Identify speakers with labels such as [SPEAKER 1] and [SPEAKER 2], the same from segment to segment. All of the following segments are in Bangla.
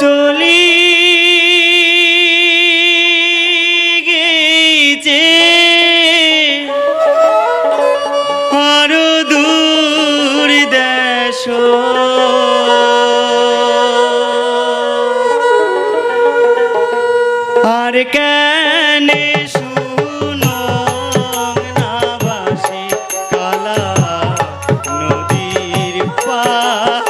[SPEAKER 1] চলি গেছে। আরও দূর দেশ। আর কেন কালা পারো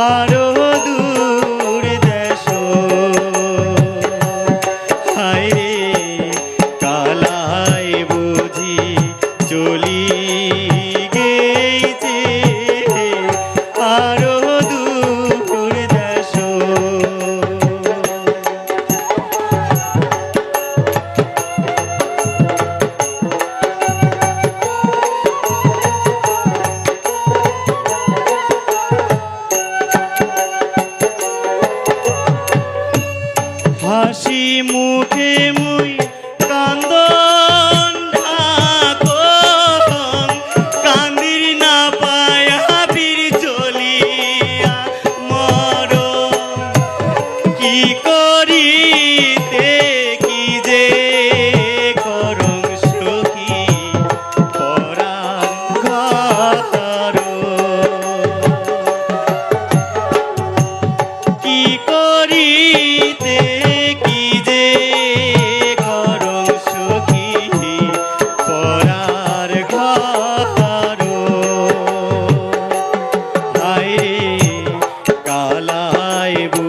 [SPEAKER 1] আর হাসি মুখে মুই যাইব